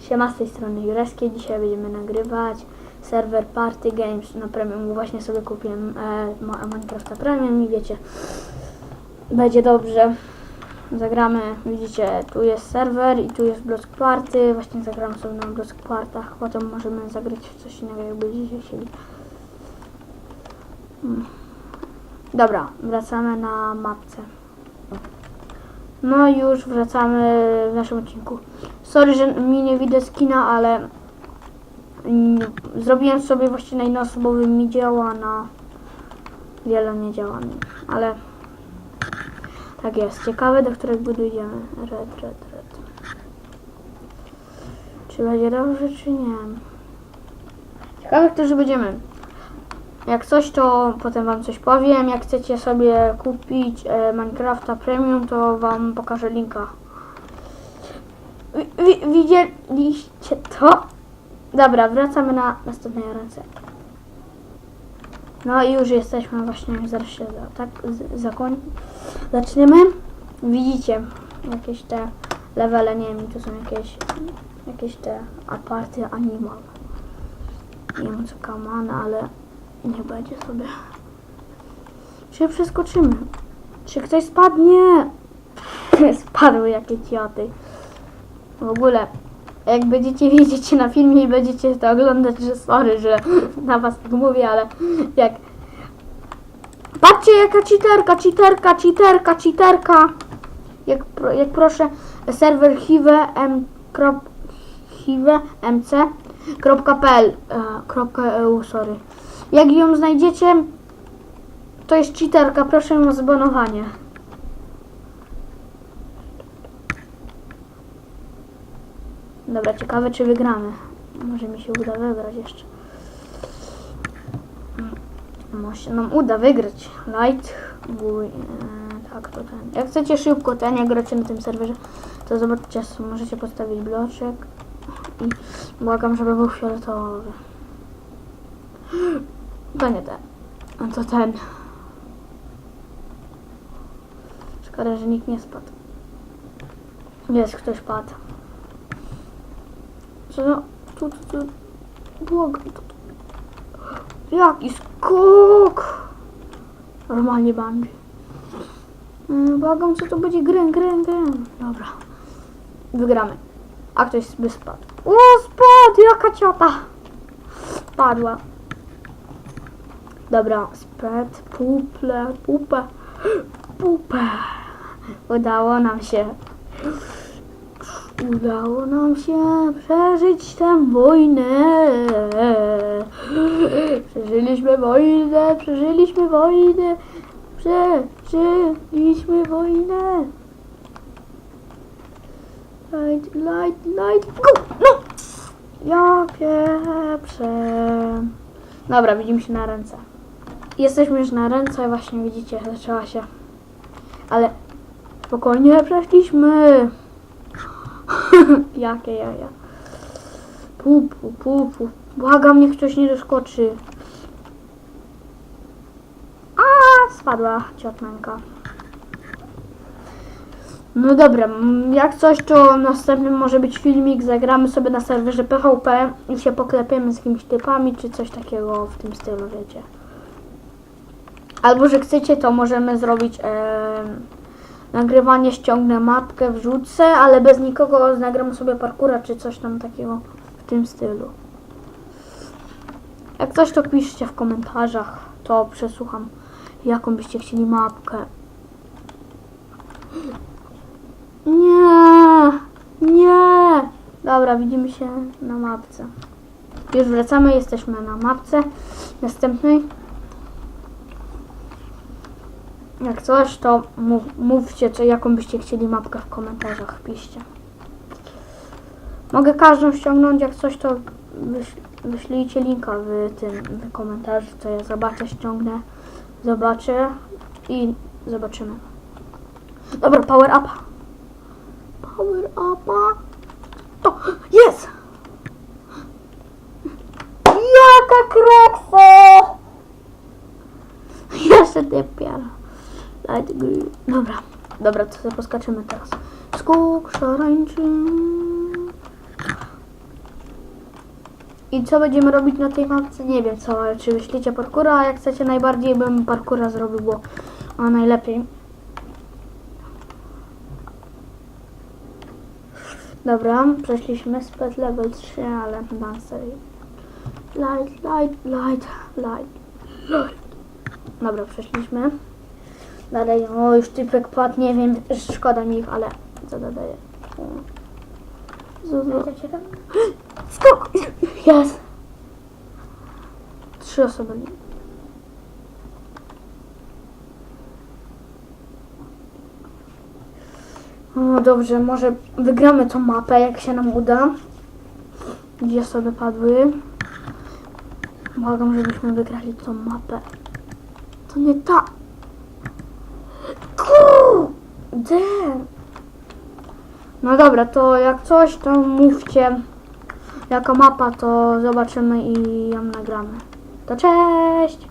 Siema z tej strony Jureskiej. Dzisiaj będziemy nagrywać serwer Party Games na premium. Właśnie sobie kupiłem e, Minecrafta Premium i wiecie, będzie dobrze. Zagramy, widzicie, tu jest serwer i tu jest Block Party. Właśnie zagramy sobie na Block Partach. Potem możemy zagrać w coś innego, jak będziecie chcieli. Mm. Dobra, wracamy na mapce. No już wracamy w naszym odcinku. Sorry, że mi nie widać skina, ale mm, zrobiłem sobie właśnie na jednoosobowym mi działa, na wiele nie działa mi, ale tak jest. Ciekawe, do którego budujemy. Red, red, red. Czy będzie dobrze, czy nie? Ciekawe, którzy będziemy. Jak coś, to potem wam coś powiem. Jak chcecie sobie kupić e, Minecrafta Premium, to wam pokażę linka. Wi- wi- widzieliście to? Dobra, wracamy na następnej ręce. No i już jesteśmy właśnie, zaraz się tak zakoń... Zaczniemy. Widzicie jakieś te levele, nie wiem, to są jakieś jakieś te aparty animal. Nie wiem co kamana, ale nie będzie sobie. Czy przeskoczymy? Czy ktoś spadnie? Spadły jakieś cioty. W ogóle, jak będziecie widzieć na filmie i będziecie to oglądać, że sorry, że na was tak mówię, ale jak... Patrzcie jaka cheaterka, cheaterka, cheaterka, cheaterka! Jak, pro- jak proszę, serwer hive m. krop- hive mc.pl e, .eu, sorry. Jak ją znajdziecie, to jest cheaterka, proszę o zbanowanie. Dobra, ciekawe czy wygramy. Może mi się uda wygrać jeszcze. Mm, Może nam uda wygrać. Light, gój, e, tak to ten. Jak chcecie szybko ten, jak gracie na tym serwerze, to zobaczcie, możecie postawić bloczek i błagam, żeby był fioletowy. To nie ten. A to ten. Szkoda, że nikt nie spadł. Jest ktoś padł. Co? no? Tu, tu, tu. Tu. Jaki skok! Normalnie bungee. Mm, Błagam, co to będzie grę, grę, grę. Dobra. Wygramy. A ktoś by spadł. O, spadł! Jaka ciota! Padła. Dobra, spred, puple, pupę, pupę. Udało nam się. Udało nam się przeżyć tę wojnę. Przeżyliśmy wojnę, przeżyliśmy wojnę, przeżyliśmy wojnę. Light, light, light, go! No! Ja pieprzę. Dobra, widzimy się na ręce. Jesteśmy już na ręce, właśnie widzicie, zaczęła się. Ale spokojnie przeszliśmy. Jakie jaja. Pu, pu, pu, pu. Błagam, niech ktoś nie doskoczy. A, spadła ciotnanka. No dobra, jak coś, to następnym może być filmik, zagramy sobie na serwerze PvP i się poklepiemy z jakimiś typami, czy coś takiego w tym stylu, wiecie. Albo, że chcecie, to możemy zrobić em, nagrywanie, ściągnę mapkę, wrzucę, ale bez nikogo nagram sobie parkura, czy coś tam takiego w tym stylu. Jak coś, to piszcie w komentarzach, to przesłucham, jaką byście chcieli mapkę. Nie, nie. Dobra, widzimy się na mapce. Już wracamy, jesteśmy na mapce następnej. Jak coś, to mów, mówcie, co, jaką byście chcieli mapkę w komentarzach, piszcie. Mogę każdą ściągnąć, jak coś, to wyś, wyślijcie linka w tym w komentarzu, co ja zobaczę, ściągnę, zobaczę i zobaczymy. Dobra, power up. Power upa. To jest! Jaka kreksa! Jeszcze dopiero. Dobra, dobra, to sobie poskaczymy teraz. Skok szarańczy. I co będziemy robić na tej mapce? Nie wiem co, czy wyślecie parkura, a jak chcecie najbardziej bym parkura zrobił, bo a najlepiej. Dobra, przeszliśmy spec level 3, ale dancer. Light, light, light, light, light. Dobra, przeszliśmy. Dalej, o już typek padł, nie wiem, szkoda mi ich, ale co dodaję? Zuzu. Skok! Jest! Trzy osoby. O, dobrze, może wygramy tą mapę, jak się nam uda. Dwie osoby padły. Błagam, żebyśmy wygrali tą mapę. To nie ta. Kurde! No dobra, to jak coś, to mówcie jaka mapa, to zobaczymy i ją nagramy. To cześć!